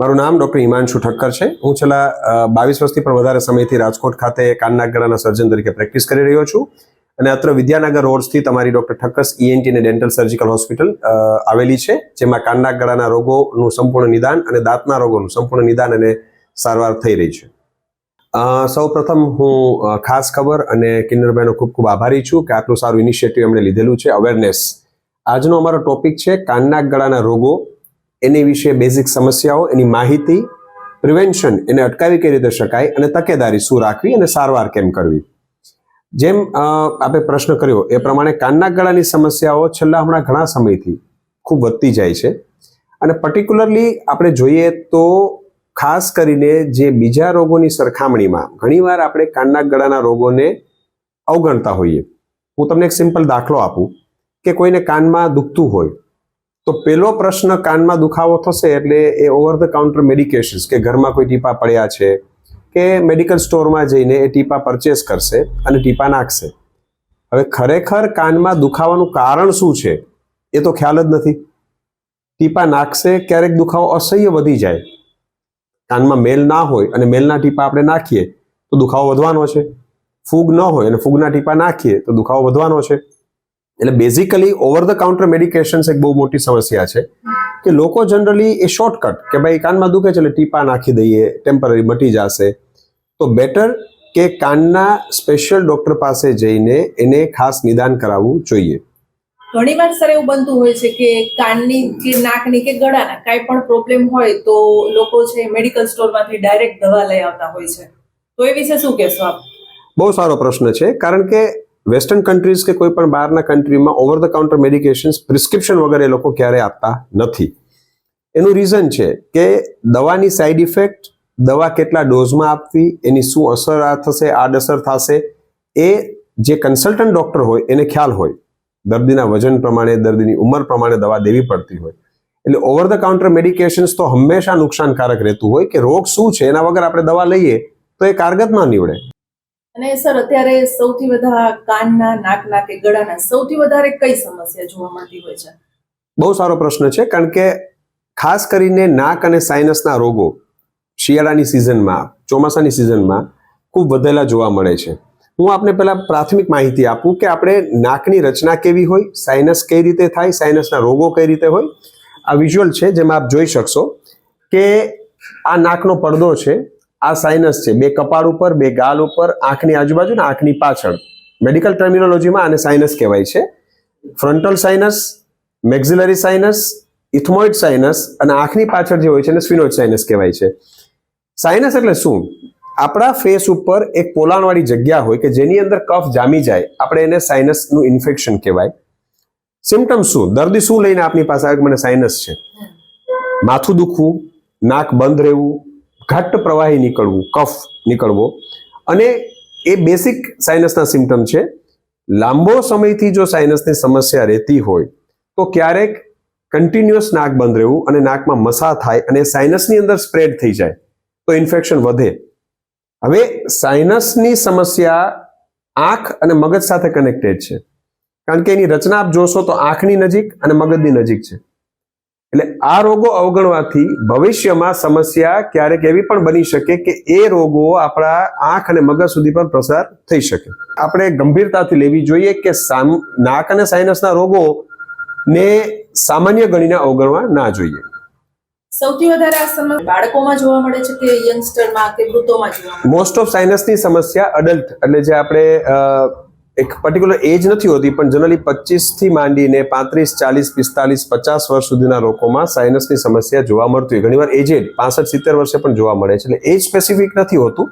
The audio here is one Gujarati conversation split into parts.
મારું નામ ડૉક્ટર હિમાંશુ ઠક્કર છે. હું છેલ્લા બાવીસ વર્ષથી પણ વધારે સમયથી રાજકોટ ખાતે કાનનાક ગળાના સર્જન તરીકે પ્રેક્ટિસ કરી રહ્યો છું. અને અત્ર વિદ્યાનગર રોડ સ્થિત અમારી ડોક્ટર ઠક્કસ ઈએનટી અને ડેન્ટલ સર્જિકલ હોસ્પિટલ આવેલી છે, જેમાં કાનનાક ગળાના રોગોનું સંપૂર્ણ નિદાન અને દાંતના રોગોનું સંપૂર્ણ નિદાન અને સારવાર થઈ રહી છે. સૌ પ્રથમ હું ખાસ ખબર અને કિન્નરભાઈનો ખૂબ ખૂબ આભારી છું કે આટલું સારું ઇનિશિયેટિવ એમણે લીધેલું છે અવેરનેસ આજનો અમારો ટોપિક છે કાનનાક ગળાના રોગો એની વિશે બેઝિક સમસ્યાઓ, એની માહિતી પ્રિવેન્શન એને અટકાવી કઈ રીતે શકાય અને તકેદારી શું રાખવી અને સારવાર કેમ કરવી? જેમ આપણે પ્રશ્ન કર્યો, એ પ્રમાણે કાનના ગળાની સમસ્યાઓ છેલ્લા હમણાં ઘણા સમયથી ખૂબ વધતી જાય છે. અને પર્ટિક્યુલરલી આપણે જોઈએ તો ખાસ કરીને જે બીજા રોગોની સરખામણીમાં ઘણીવાર આપણે કાનના ગળાના રોગોને અવગણતા હોઈએ. હું તમને એક સિમ્પલ દાખલો આપું કે કોઈને કાનમાં દુખતું હોય તો પેલો પ્રશ્ન કાનમાં દુખાવો થશે એટલે એ ઓવર ધ કાઉન્ટર મેડિકેશન્સ કે ઘરમાં કોઈ ટીપા પડ્યા છે કે મેડિકલ સ્ટોરમાં જઈને એ ટીપા પરચેસ કરશે અને ટીપા નાખશે. હવે ખરેખર કાનમાં દુખાવાનું કારણ શું છે? એ તો ખ્યાલ જ નથી. ટીપા નાખશે, ક્યારેક દુખાવો અસહ્ય વધી જાય. કાનમાં મેલ ના હોય અને મેલના ટીપા આપણે નાખીએ તો દુખાવો વધવાનો છે. ફૂગ ન હોય અને ફૂગના ટીપા નાખીએ તો દુખાવો વધવાનો છે. એટલે basically over the counter medications એક બહુ મોટી સમસ્યા છે કે લોકો જનરલી એ શોર્ટકટ કે ભાઈ કાનમાં દુખે છે એટલે ટીપા નાખી દઈએ ટેમ્પરરી મટી જશે. તો બેટર કે કાનના સ્પેશિયલ ડોક્ટર પાસે જઈને એને ખાસ નિદાન કરાવવું જોઈએ. ઘણી વાર સર એવું બનતું હોય છે કે કાનની કે નાકની કે ગળાના કાંઈ પણ પ્રોબ્લેમ હોય તો લોકો છે મેડિકલ સ્ટોરમાંથી ડાયરેક્ટ દવા લઈ આવતા હોય છે. તો એ વિશે શું કહેશો આપ? બહુ સારો પ્રશ્ન છે કારણ કે વેસ્ટર્ન કન્ટ્રીઝ કે કોઈ પણ બહારના કન્ટ્રીમાં over the counter medications prescription વગર એ લોકો ક્યારે આપતા નથી. એનું રીઝન છે કે દવાની સાઈડ ઇફેક્ટ દવા કેટલા ડોઝમાં આપવી, એની શું અસર આ થશે આડઅસર થશે, એ જે કન્સલ્ટન્ટ ડૉક્ટર હોય એને ખ્યાલ હોય. દર્દીના વજન પ્રમાણે, દર્દીની ઉંમર પ્રમાણે દવા દેવી પડતી હોય. એટલે ઓવર ધ કાઉન્ટર મેડિકેશન્સ તો હંમેશા નુકસાનકારક રહેતું હોય કે રોગ શું છે, એના વગર આપણે દવા લઈએ તો એ કારગત ના નીવડે. અને સર, અત્યારે સૌથી વધારે કાનના, નાકના કે ગળાના સૌથી વધારે કઈ સમસ્યા જોવા મળતી હોય છે? બહુ સારો પ્રશ્ન છે, કારણ કે ખાસ કરીને નાક અને સાઇનસના રોગો શિયાળાની સિઝનમાં ચોમાસાની સિઝનમાં ખૂબ વધેલા જોવા મળે છે. હું આપને પહેલાં પ્રાથમિક માહિતી આપું કે આપણે નાકની રચના કેવી હોય સાઇનસ કઈ રીતે થાય સાઇનસના રોગો કઈ રીતે હોય. આ વિઝ્યુઅલ છે, જેમાં આપ જોઈ શકશો કે આ નાકનો પડદો છે આ સાઇનસ છે. બે કપાળ ઉપર, બે ગાલ ઉપર, આંખની આજુબાજુ ને આંખની પાછળ. મેડિકલ ટર્મિનોલોજીમાં આને સાઇનસ કહેવાય છે. Frontal sinus maxillary sinus ethmoid sinus અને આંખની પાછળ જે હોય છે એને સ્ફિનોઇડ સાઇનસ કહેવાય છે. સાઇનસ એટલે શું? આપણા ફેસ ઉપર એક પોલાણવાળી જગ્યા હોય કે જેની અંદર કફ જામી જાય, આપણે એને સાઇનસનું ઇન્ફેક્શન કહેવાય. સિમ્ટમ શું? દર્દી શું લઈને આપની પાસે આવે મને સાઇનસ છે? માથું દુખવું, નાક બંધ રહેવું ઘટ્ટ પ્રવાહી નીકળવું, કફ નીકળવો. અને એ બેસિક સાઇનસના સિમ્ટમ છે. લાંબો સમયથી જો સાઇનસની સમસ્યા રહેતી હોય, તો ક્યારેક કન્ટિન્યુઅસ નાક બંધ રહેવું અને નાકમાં મસા થાય અને સાઇનસની અંદર સ્પ્રેડ થઈ જાય, તો ઇન્ફેક્શન વધે. હવે સાઇનસની સમસ્યા આંખ અને મગજ સાથે કનેક્ટેડ છે. કારણ કે એની રચના આપ જોશો તો આંખની નજીક અને મગજની નજીક છે. એટલે આ રોગો અવગણવાથી ભવિષ્યમાં સમસ્યા ક્યારેક એવી પણ બની શકે કે એ રોગો આપણા આંખ અને મગજ સુધી પણ પ્રસાર થઈ શકે. આપણે ગંભીરતાથી લેવી જોઈએ કે નાક અને સાઇનસના રોગો ને સામાન્ય ગણીને અવગણવા ના જોઈએ. સૌથી વધારે આ સમસ્યા બાળકોમાં જોવા મળે છે કે યંગસ્ટરમાં કે વૃદ્ધોમાં જોવા મોસ્ટ ઓફ સાઇનસની સમસ્યા અડલ્ટ એટલે જે આપણે એક પર્ટિક્યુલર એજ નથી હોતી, પણ જનરલી પચીસથી માંડીને પાંત્રીસ, ચાલીસ, પિસ્તાલીસ, પચાસ વર્ષ સુધીના લોકોમાં સાઇનસની સમસ્યા જોવા મળતી હોય. ઘણીવાર એજેડ પાસઠ, સિત્તેર વર્ષે પણ જોવા મળે છે. એટલે એજ સ્પેસિફિક નથી હોતું,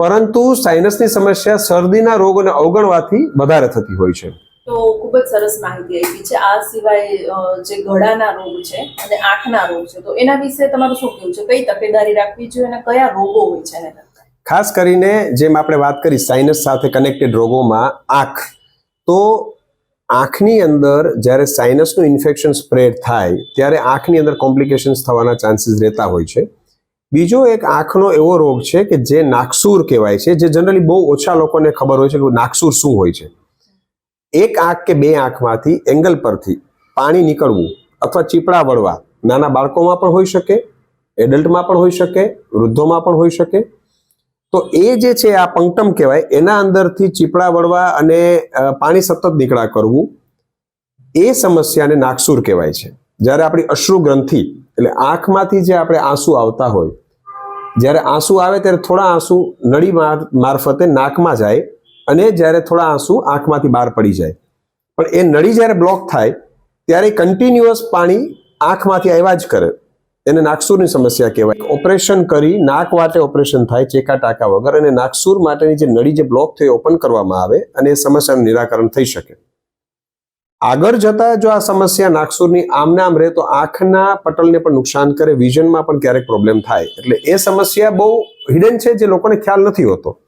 પરંતુ સાઇનસની સમસ્યા શરદીના રોગોને અવગણવાથી વધારે થતી હોય છે. તો ખૂબ જ સરસ માહિતી આપી છે. આ સિવાય જે ગળાના રોગ છે અને આંખના રોગ છે, તો એના વિશે તમારું શું કહેવું છે? કઈ તકેદારી રાખવી જોઈએ અને કયા રોગો હોય છે એને? ખાસ કરીને જેમ આપણે વાત કરી સાઇનસ સાથે કનેક્ટેડ રોગોમાં આંખ, તો આંખની અંદર જ્યારે સાઇનસનું ઇન્ફેક્શન સ્પ્રેડ થાય, ત્યારે આંખની અંદર કોમ્પ્લિકેશન્સ થવાના ચાન્સીસ રહેતા હોય છે. બીજો એક આંખનો એવો રોગ છે કે જે નાકસૂર કહેવાય છે, જે જનરલી બહુ ઓછા લોકોને ખબર હોય છે કે નાકસૂર શું હોય છે. એક આંખ કે બે આંખમાંથી એંગલ પરથી પાણી નીકળવું અથવા ચીપડા વળવા નાના બાળકોમાં પણ હોઈ શકે એડલ્ટમાં પણ હોઈ શકે, વૃદ્ધોમાં પણ હોઈ શકે તો એ જે છે આ પંક્ટમ કહેવાય, એના અંદરથી ચીપડા વળવા અને પાણી સતત નીકળા કરવું, એ સમસ્યાને નાકસુર કહેવાય છે. જ્યારે આપણી અશ્રુ ગ્રંથિ, એટલે આંખમાંથી જે આપણે આંસુ આવતા હોય, જ્યારે આંસુ આવે ત્યારે થોડા આંસુ નળી માર- મારફતે નાકમાં જાય અને જ્યારે થોડા આંસુ આંખમાંથી બહાર પડી જાય. પણ એ નળી જ્યારે બ્લોક થાય, ત્યારે કન્ટિન્યુઅસ પાણી આંખમાંથી આવ્યા જ કરે. એને નાકસૂરની સમસ્યા કહેવાય. ઓપરેશન કરી, નાક વાટે ઓપરેશન થાય, ચેકા ટાંકા વગર, અને નાકસૂર માટેની જે નળી જે બ્લોક થઈ, ઓપન કરવામાં આવે, અને એ સમસ્યાનું નિરાકરણ થઈ શકે. આગળ જતા જો આ સમસ્યા નાકસૂરની આમને આમ રહે, તો આંખના પટલને પણ નુકસાન કરે, વિઝનમાં પણ ક્યારેક પ્રોબ્લેમ થાય. એટલે એ સમસ્યા બહુ હિડન છે, જે લોકોને ખ્યાલ નથી હોતો.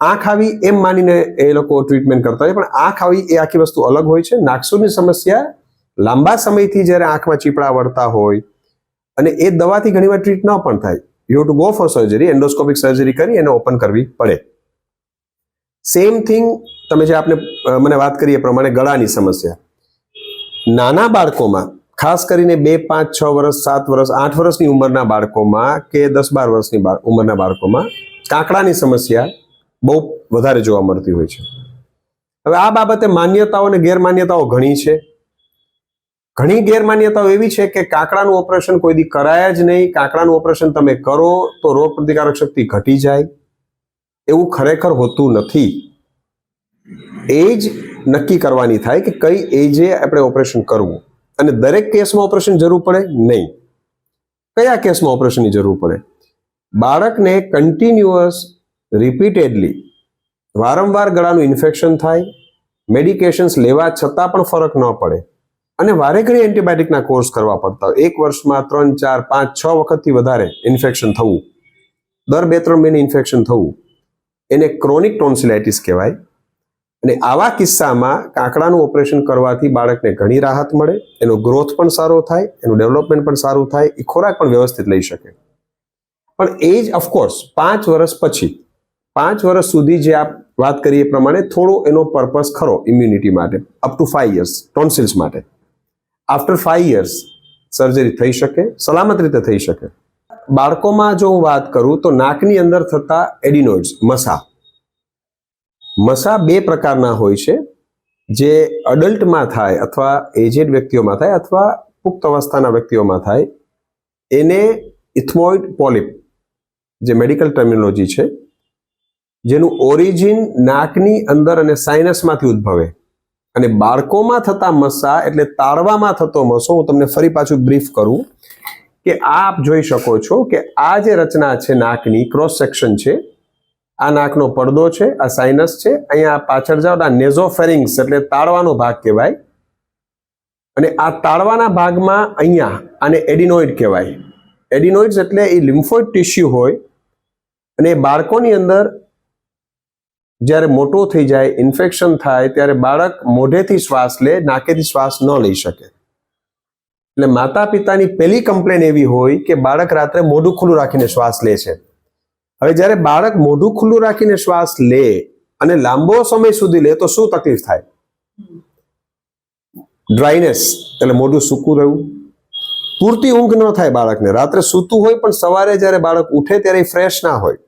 આંખ આવી એમ માનીને એ લોકો ટ્રીટમેન્ટ કરતા હોય, પણ આંખ આવી એ આખી વસ્તુ અલગ હોય છે. નાકસૂરની સમસ્યા લાંબા સમયથી જ્યારે આંખમાં ચીપડા વળતા હોય અને એ દવાથી ઘણીવાર ટ્રીટ ન પણ થાય. You to go for surgery endoscopic surgery કરી એને ઓપન કરવી પડે. સેમ થિંગ તમે જે આપણે મને વાત કરી એ પ્રમાણે ગળાની સમસ્યા. નાના બાળકોમાં, ખાસ કરીને બે, પાંચ, છ વર્ષ સાત વર્ષ આઠ વર્ષની ઉંમરના બાળકોમાં કે દસ, બાર વર્ષની ઉંમરના બાળકોમાં કાંકડાની સમસ્યા બહુ વધારે જોવા મળતી હોય છે. હવે આ બાબતે માન્યતાઓ અને ગેરમાન્યતાઓ ઘણી છે. ઘણી ગેરમાન્યતાઓ એવી છે કે કાંકડાનું ઓપરેશન કોઈ દી કરાય જ નહીં. કાંકડાનું ઓપરેશન તમે કરો તો રોગ પ્રતિકારક શક્તિ ઘટી જાય. એવું ખરેખર હોતું નથી. એજ નક્કી કરવાની થાય કે કઈ એજે આપણે ઓપરેશન કરવું. અને દરેક કેસમાં ઓપરેશન જરૂર પડે? નહીં. કયા કેસમાં ઓપરેશનની જરૂર પડે? બાળકને કન્ટિન્યુઅસ રિપીટેડલી વારંવાર ગળાનું ઇન્ફેક્શન થાય. મેડિકેશન્સ લેવા છતાં પણ ફરક ન પડે. અને વારે ઘડી એન્ટીબાયોટિકના કોર્સ કરવા પડતા એક વર્ષમાં ત્રણ, ચાર, પાંચ, છ વખતથી વધારે ઇન્ફેક્શન થવું. દર બે, ત્રણ મહિને ઇન્ફેક્શન થવું. એને ક્રોનિક ટોન્સિલાઇટિસ કહેવાય. અને આવા કિસ્સામાં કાંકડાનું ઓપરેશન કરવાથી બાળકને ઘણી રાહત મળે, એનો ગ્રોથ પણ સારો થાય, એનું ડેવલપમેન્ટ પણ સારું થાય, એ ખોરાક પણ વ્યવસ્થિત લઈ શકે. પણ એ જ ઓફકોર્સ પાંચ વર્ષ પછી, પાંચ વર્ષ સુધી જે આપ વાત કરીએ પ્રમાણે થોડો એનો પર્પસ ખરો ઇમ્યુનિટી માટે up to five years tonsils માટે. આફ્ટર ફાઈવ યર્સ સર્જરી થઈ શકે, સલામત રીતે થઈ શકે. બાળકોમાં જો હું વાત કરું, તો નાકની અંદર થતા એડિનોઇડ્સ, મસા. મસા બે પ્રકારના હોય છે, જે અડલ્ટમાં થાય અથવા એજેડ વ્યક્તિઓમાં થાય અથવા પુખ્ત અવસ્થાના વ્યક્તિઓમાં થાય. એને ઇથમોઇડ પોલિપ જે મેડિકલ ટર્મિનોલોજી છે, જેનું ઓરિજિન નાકની અંદર અને સાઇનસમાંથી ઉદ્ભવે. અને બાળકોમાં થતા મસા એટલે તાળવામાં થતો મસો હું તમને ફરી પાછું બ્રીફ કરું કે આપ જોઈ શકો છો કે આ જે રચના છે નાકની ક્રોસ સેક્શન છે, આ નાકનો પડદો છે, આ સાઇનસ છે, અહીંયા પાછળ જાઓ આ નેઝોફેરિંગ્સ એટલે તાળવાનો ભાગ કહેવાય. અને આ તાળવાના ભાગમાં અહીંયા આને એડિનોઇડ કહેવાય. એડિનોઇડ્સ એટલે એ લિમ્ફોઇડ ટિશ્યુ હોય અને બાળકોની અંદર જ્યારે મોટો થઈ જાય ઇન્ફેક્શન થાય, ત્યારે બાળક મોઢેથી શ્વાસ લે, નાકેથી શ્વાસ ન લઈ શકે. એટલે માતા પિતાની પહેલી કમ્પ્લેન એવી હોય કે બાળક રાત્રે મોઢું ખુલ્લું રાખીને શ્વાસ લે છે. હવે જ્યારે બાળક મોઢું ખુલ્લું રાખીને શ્વાસ લે અને લાંબો સમય સુધી લે, તો શું તકલીફ થાય? ડ્રાયનેસ એટલે મોઢું સૂકું રહ્યું. પૂરતી ઊંઘ ન થાય બાળકને. રાત્રે સૂતું હોય પણ સવારે જ્યારે બાળક ઉઠે ત્યારે ફ્રેશ ના હોય.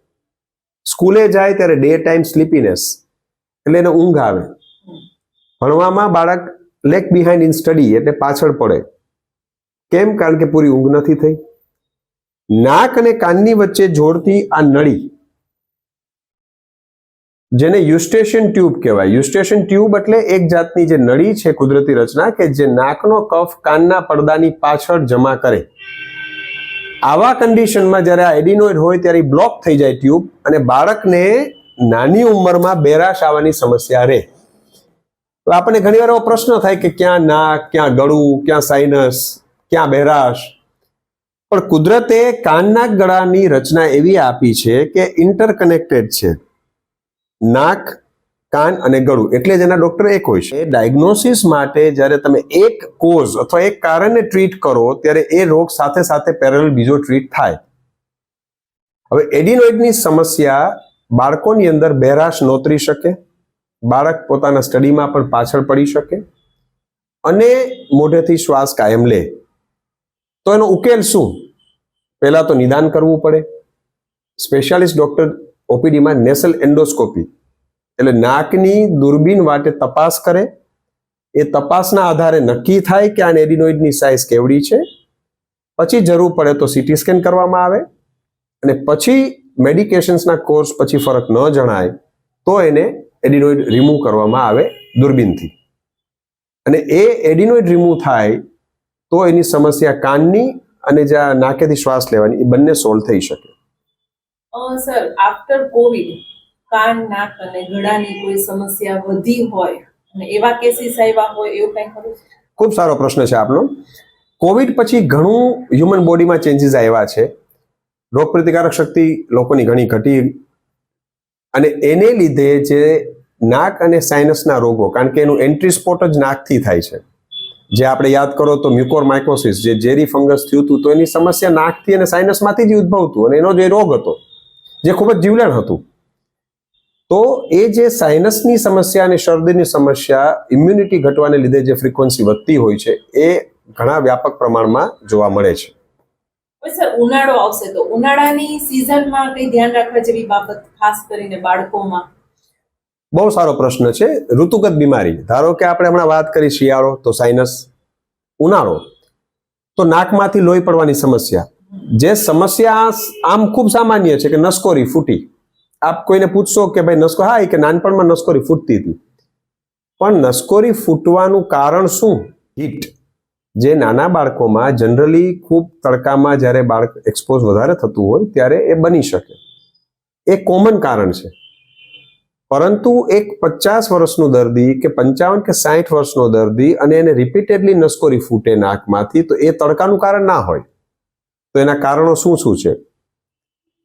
સ્કૂલે જાય ત્યારે ડે ટાઈમ સ્લીપીનેસ. એટલે એને ઊંઘ આવે. ભણવામાં બાળક લેક બિહાઇન્ડ ઇન સ્ટડી એટલે પાછળ પડે. કેમ? કારણ કે પૂરી ઊંઘ નથી થઈ. નાક અને કાનની વચ્ચે જોડતી આ નળી, જેને યુસ્ટેશન ટ્યુબ કહેવાય. યુસ્ટેશન ટ્યુબ એટલે એક જાતની જે નળી છે કુદરતી રચના કે જે નાકનો કફ કાનના પડદાની પાછળ જમા કરે. આવા કન્ડિશનમાં જ્યારે આ એડિનોઇડ હોય ત્યારે બ્લોક થઈ જાય ટ્યુબ અને બાળકને નાની ઉંમરમાં બેરાશ આવવાની સમસ્યા રહે. તો આપણને ઘણીવાર એવો પ્રશ્ન થાય કે ક્યાં નાક, ક્યાં ગળું, ક્યાં સાઇનસ ક્યાં બેરાશ? પણ કુદરતે કાનના ગળાની રચના એવી આપી છે કે ઇન્ટરકનેક્ટેડ છે. નાક કાન અને ગળું એટલે જ એના ડોક્ટર એક હોય છે. ડાયગ્નોસિસ માટે જ્યારે તમે એક કોઝ અથવા એક કારણને ટ્રીટ કરો ત્યારે એ રોગ સાથે સાથે પેરેલ બીજો ટ્રીટ થાય. હવે એડિનોઇડની સમસ્યા બાળકોની અંદર બહેરાશ નોતરી શકે, બાળક પોતાના સ્ટડીમાં પણ પાછળ પડી શકે અને મોઢેથી શ્વાસ કાયમ લે. તો એનો ઉકેલ શું? પહેલાં તો નિદાન કરવું પડે. સ્પેશિયાલિસ્ટ ડૉક્ટર ઓપીડીમાં નેસલ એન્ડોસ્કોપી એટલે નાકની દૂરબીન વાટે તપાસ કરે. એ તપાસના આધારે નક્કી થાય કે આ એડિનોઇડની સાઇઝ કેવડી છે. પછી જરૂર પડે તો સીટી સ્કેન કરવામાં આવે. અને પછી મેડિકેશન્સના કોર્સ પછી ફરક ન જણાય તો એને એડિનોઇડ રિમૂવ કરવામાં આવે દૂરબીનથી. અને એ એડિનોઇડ રિમૂવ થાય તો એની સમસ્યા કાનની અને જ્યાં નાકેથી શ્વાસ લેવાની એ બંને સોલ્વ થઈ શકે. સર આફ્ટર કોવિડ કાન, નાક અને ગળાની કોઈ સમસ્યા વધી હોય અને એવા કેસીસ આવ્યા હોય એવું કઈ ખરું ખૂબ સારો પ્રશ્ન છે આપનો. કોવિડ પછી ઘણું હ્યુમન બોડીમાં ચેન્જીસ આવ્યા છે. રોગ પ્રતિકારક શક્તિ લોકોની ઘણી ઘટી અને એને લીધે જે નાક અને સાઇનસના રોગો, કારણ કે એનું એન્ટ્રી સ્પોટ જ નાકથી થાય છે. જે આપણે યાદ કરો તો મ્યુકોર માઇકોસિસ જે ઝેરી ફંગસ થયું હતું, તો એની સમસ્યા નાકથી અને સાઇનસમાંથી જ ઉદ્ભવતું અને એનો જે રોગ હતો, જે ખૂબ જ જીવલેણ હતું. તો એ જે સાઇનસની સમસ્યા અને શરદીની સમસ્યા ઇમ્યુનિટી ઘટવાને લીધે જે ફ્રીક્વન્સી વધતી હોય છે એ ઘણા વ્યાપક પ્રમાણમાં જોવા મળે છે. સર ઉનાળો આવશે તો ઉનાળાની સિઝનમાં કઈ ધ્યાન રાખવા જેવી બાબત ખાસ કરીને બાળકોમાં? બહુ સારો પ્રશ્ન છે. ઋતુગત બીમારી. ધારો કે આપણે હમણાં વાત કરી શિયાળો તો સાઇનસ ઉનાળો. તો નાકમાંથી લોહી પડવાની સમસ્યા. જે સમસ્યા આમ ખૂબ સામાન્ય છે કે નસકોરી ફૂટી. આપ કોઈને પૂછશો કે ભાઈ નસકો હા કે નાનપણમાં નસકોરી ફૂટતી હતી. પણ નસકોરી ફૂટવાનું કારણ શું? હીટ જે નાના બાળકોમાં જનરલી ખૂબ તડકામાં જ્યારે બાળક એક્સપોઝ વધારે થતું હોય ત્યારે એ બની શકે. એ કોમન કારણ છે. પરંતુ એક પચાસ વર્ષનો દર્દી કે પંચાવન કે સાઠ વર્ષનો દર્દી અને એને રિપીટેડલી નસકોરી ફૂટે નાકમાંથી, તો એ તડકાનું કારણ ના હોય. તો એના કારણો શું શું છે?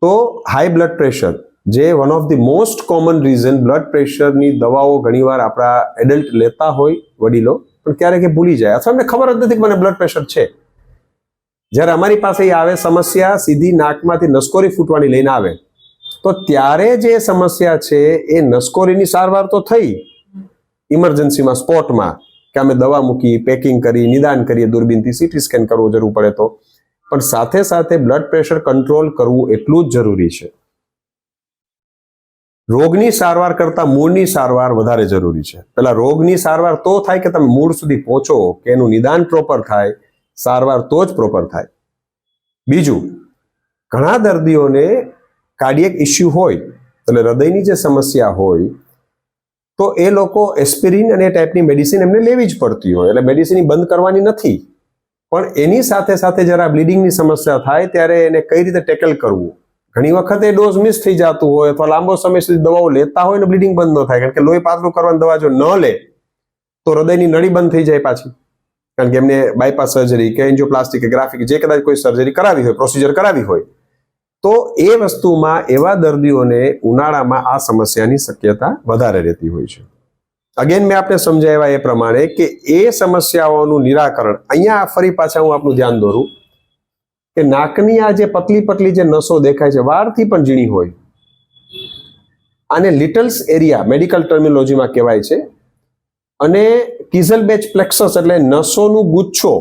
તો હાઈ બ્લડ પ્રેશર જે one of the most common reason blood પ્રેશરની દવાઓ ઘણીવાર આપણા એડલ્ટ લેતા હોય વડીલો, પણ ક્યારેક એ ભૂલી જાય. અથવા એમને ખબર જ નથી કે મને બ્લડ પ્રેશર છે. જ્યારે અમારી પાસે આવે સમસ્યા સીધી નાકમાંથી નસકોરી ફૂટવાની લઈને આવે, તો ત્યારે જે સમસ્યા છે એ નસકોરીની સારવાર તો થઈ. ઇમરજન્સીમાં, સ્પોટમાં, કે અમે દવા મૂકી પેકિંગ કરી, નિદાન કરીએ, દૂરબીનથી સીટી સ્કેન કરવું જરૂર પડે તો. પણ સાથે સાથે બ્લડ પ્રેશર કંટ્રોલ કરવું એટલું જ જરૂરી છે. રોગની સારવાર કરતાં મૂળની સારવાર વધારે જરૂરી છે. પેલા રોગની સારવાર તો થાય કે તમે મૂળ સુધી પહોંચો કે એનું નિદાન પ્રોપર થાય, સારવાર તો જ પ્રોપર થાય. બીજું, ઘણા દર્દીઓને કાર્ડિયક ઇસ્યુ હોય, એટલે હૃદયની જે સમસ્યા હોય, તો એ લોકો એસ્પિરિન અને ટાઈપની મેડિસિન એમને લેવી જ પડતી હોય, એટલે મેડિસિન બંધ કરવાની નથી. પણ એની સાથે સાથે જરા બ્લીડિંગની સમસ્યા થાય, ત્યારે એને કઈ રીતે ટેકલ કરવું? ઘણી વખત એ ડોઝ મિસ થઈ જતું હોય અથવા લાંબો સમય સુધી દવાઓ લેતા હોય ને બ્લીડિંગ બંધ ન થાય, કારણ કે લોહી પાતળું કરવાની દવા જો ન લે, તો હૃદયની નળી બંધ થઈ જાય પાછી. કારણ કે એમને બાયપાસ સર્જરી કે એન્જિયોપ્લાસ્ટિક કે ગ્રાફિક જે કદાચ કોઈ સર્જરી કરાવી હોય પ્રોસિજર કરાવી હોય, તો એ વસ્તુમાં એવા દર્દીઓને ઉનાળામાં આ સમસ્યાની શક્યતા વધારે રહેતી હોય છે. અગેન મેં આપને સમજાવ્યા એ પ્રમાણે કે એ સમસ્યાઓનું નિરાકરણ, અહીંયા ફરી પાછા હું આપનું ધ્યાન દોરું. કે નાકની આ જે પતલી પતલી જે નસો દેખાય છે, વારથી પણ ઝીણી હોય. આને લિટલ્સ એરિયા, મેડિકલ ટર્મિનોલોજીમાં કહેવાય છે. અને કિઝલ બેચ પ્લેક્સસ એટલે નસોનું ગુચ્છો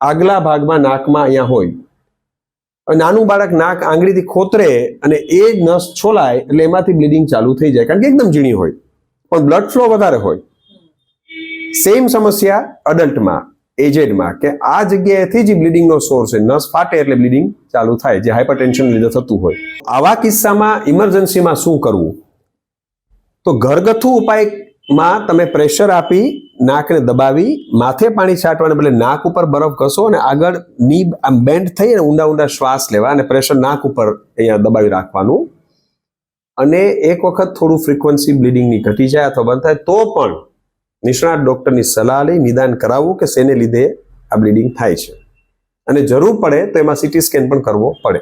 આગલા ભાગમાં નાકમાં અહીંયા હોય. નાનું બાળક નાક આંગળીથી ખોતરે અને એ જ નસ છોલાય એટલે એમાંથી બ્લીડિંગ ચાલુ થઈ જાય, કારણ કે એકદમ ઝીણી હોય. પણ બ્લડ ફ્લો વધારે હોય. સેમ સમસ્યા અડલ્ટમાં એજેડમાં કે આ જગ્યાએથી જ બ્લીડિંગનો સોર્સ છે. નસ ફાટે એટલે બ્લીડિંગ ચાલુ થાય જે હાઇપરટેન્શન લીધે થતું હોય. આવા કિસ્સામાં ઇમરજન્સીમાં શું કરવું? તો ઘરગથ્થુ ઉપાયમાં તમે પ્રેશર આપી નાકને દબાવી, માથે પાણી છાંટવાને બદલે નાક ઉપર બરફ ઘસો અને આગળની આમ બેન્ડ થઈ અને ઊંડા ઊંડા શ્વાસ લેવા અને પ્રેશર નાક ઉપર અહીંયા દબાવી રાખવાનું. અને એક વખત થોડું ફ્રીક્વન્સી બ્લીડિંગની ઘટી જાય અથવા બંધ થાય તો પણ નિષ્ણાત ડૉક્ટરની સલાહ લઈ નિદાન કરાવવું કે શેને લીધે આ બ્લીડિંગ થાય છે? અને જરૂર પડે તો એમાં સીટી સ્કેન પણ કરવો પડે.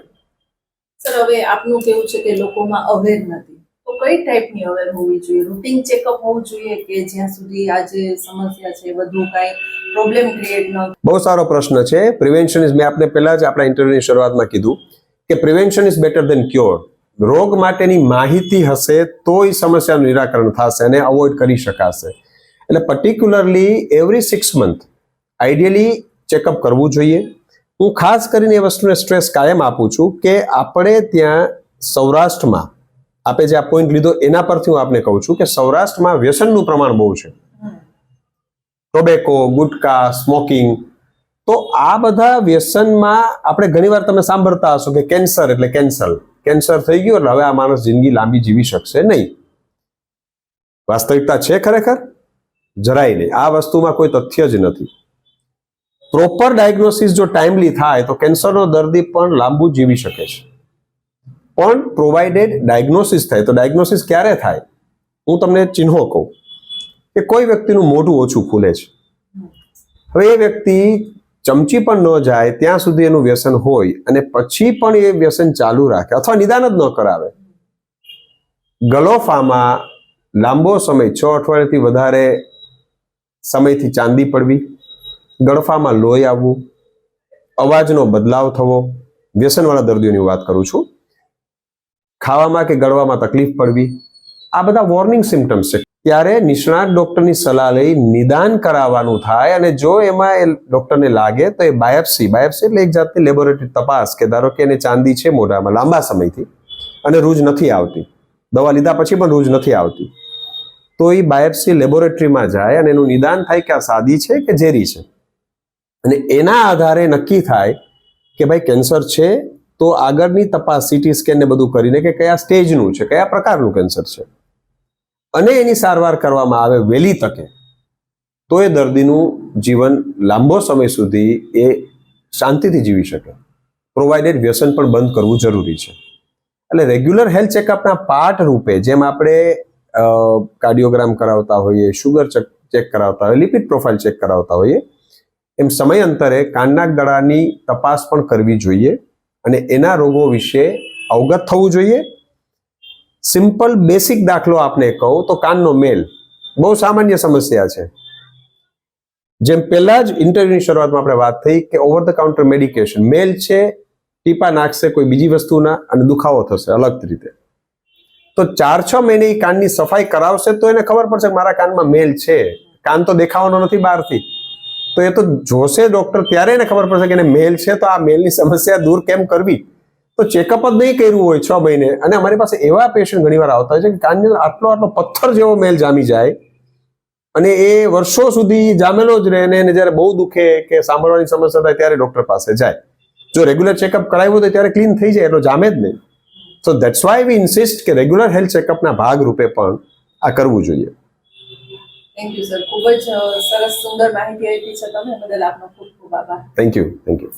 સર હવે આપનું કેવું છે કે લોકોમાં અવેર નથી? તો કઈ ટાઈપની અવેર હોવી જોઈએ? રૂટીન ચેકઅપ હોવું જોઈએ કે જ્યાં સુધી આ જે સમસ્યા છે વધુ કાંઈ પ્રોબ્લેમ ક્રિએટ ન બહુ સારો પ્રશ્ન છે. પ્રિવેન્શન ઇઝ મેં આપને પહેલા જ આપણા ઇન્ટરવ્યુની શરૂઆતમાં કીધું કે prevention is better than cure રોગ માટેની માહિતી હશે તો એ સમસ્યાનું નિરાકરણ થશે અને અવોઇડ કરી શકાશે. એટલે particularly every six month ideally checkup કરવું જોઈએ. હું ખાસ કરીને એ વસ્તુને સ્ટ્રેસ કાયમ આપું છું કે આપણે ત્યાં સૌરાષ્ટ્રમાં, આપે જે આ પોઈન્ટ લીધો એના પરથી હું આપને કહું છું કે સૌરાષ્ટ્રમાં વ્યસનનું પ્રમાણ બહુ છે. ટોબેકો ગુટકા સ્મોકિંગ તો આ બધા વ્યસનમાં આપણે ઘણીવાર તમે સાંભળતા હશો કે કેન્સર એટલે કેન્સર કેન્સર થઈ ગયું એટલે હવે આ માણસ જિંદગી લાંબી જીવી શકશે નહીં. વાસ્તવિકતા છે ખરેખર? જરાય નહીં. આ વસ્તુમાં કોઈ તથ્ય જ નથી. પ્રોપર ડાયગ્નોસિસ જો ટાઈમલી થાય, તો કેન્સરનો દર્દી પણ લાંબુ જીવી શકે છે. પણ પ્રોવાઇડેડ ડાયગ્નોસિસ થાય, તો ડાયગ્નોસિસ ક્યારે થાય? હું તમને ચિહ્નો કહું. કે કોઈ વ્યક્તિનું મોઢું ઓછું ખુલે છે. હવે એ વ્યક્તિ ચમચી પણ ન જાય, ત્યાં સુધી એનું વ્યસન હોય, અને પછી પણ એ વ્યસન ચાલુ રાખે, અથવા નિદાન જ ન કરાવે. ગલોફામાં લાંબો સમય, છ અઠવાડિયાથી વધારે સમયથી ચાંદી પડવી, ગળફામાં લોહી આવવું, અવાજનો બદલાવ થવો, વ્યસનવાળા દર્દીઓની વાત કરું છું. ખાવામાં કે ગળવામાં તકલીફ પડવી, આ બધા વોર્નિંગ સિમ્ટમ્સ છે. ત્યારે નિષ્ણાત ડોક્ટરની સલાહ લઈ નિદાન કરાવવાનું થાય અને જો એમાં એ ડોક્ટરને લાગે તો એ બાયોપ્સી બાયોપ્સી એટલે એક જાતની લેબોરેટરી તપાસ કે ધારો કે એને ચાંદી છે મોઢામાં લાંબા સમયથી અને રૂજ નથી આવતી. દવા લીધા પછી પણ રૂજ નથી આવતી. તો એ બાયોપ્સી લેબોરેટરીમાં જાય અને એનું નિદાન થાય કે આ સાદી છે કે ઝેરી છે? અને એના આધારે નક્કી થાય કે ભાઈ કેન્સર છે તો આગળની તપાસ સીટી સ્કેન ને બધું કરીને કે કયા સ્ટેજનું છે, કયા પ્રકારનું કેન્સર છે? અને એની સારવાર કરવામાં આવે વહેલી તકે, તો એ દર્દીનું જીવન લાંબો સમય સુધી એ શાંતિથી જીવી શકે. પ્રોવાઇડેડ વ્યસન પણ બંધ કરવું જરૂરી છે. એટલે રેગ્યુલર હેલ્થ ચેકઅપના પાર્ટ રૂપે જેમ આપણે કાર્ડિયોગ્રામ કરાવતા હોઈએ શુગર ચેક કરાવતા હોઈએ લિપિડ પ્રોફાઇલ ચેક કરાવતા હોઈએ, એમ સમયાંતરે કાનના ગળાની તપાસ પણ કરવી જોઈએ અને એના રોગો વિશે અવગત થવું જોઈએ. સિમ્પલ બેસિક દાખલો આપને કહું તો કાનનો મેલ બહુ સામાન્ય સમસ્યા છે. જેમ પહેલા જ ઇન્ટરવ્યુની શરૂઆતમાં આપણે વાત થઈ કે ઓવર ધ કાઉન્ટર મેડિકેશન મેલ છે, ટીપા નાખશે કોઈ બીજી વસ્તુના અને દુખાવો થશે અલગ રીતે. તો ચાર છ મહિને એ કાનની સફાઈ કરાવશે તો એને ખબર પડશે મારા કાનમાં મેલ છે. કાન તો દેખાવાનો નથી બહારથી. તો એ તો જોશે ડોક્ટર ત્યારે એને ખબર પડશે કે એને મેલ છે તો આ મેલની સમસ્યા દૂર કેમ કરવી? તો ચેકઅપ જ નહીં કર્યું હોય છ મહિને. અને અમારી પાસે એવા પેશન્ટ ઘણીવાર આવતા હોય છે કે કાનની અંદર આટલો આટલો પથ્થર જેવો મેલ જામી જાય અને એ વર્ષો સુધી જામેલો જ રહે અને એને જ્યારે બહુ દુખે કે સાંભળવાની સમસ્યા થાય ત્યારે ડોક્ટર પાસે જાય. જો રેગ્યુલર ચેકઅપ કરાવ્યું તો ત્યારે ક્લીન થઈ જાય, એટલો જામે જ નહીં. So that's why we insist કે રેગ્યુલર હેલ્થ ચેકઅપના ભાગ રૂપે પણ આ કરવું જોઈએ. થેન્ક યુ સર ખૂબ જ સરસ સુંદર માહિતી આપી છે તમે. બદલ આપનો ખૂબ ખૂબ આભાર. Thank you thank you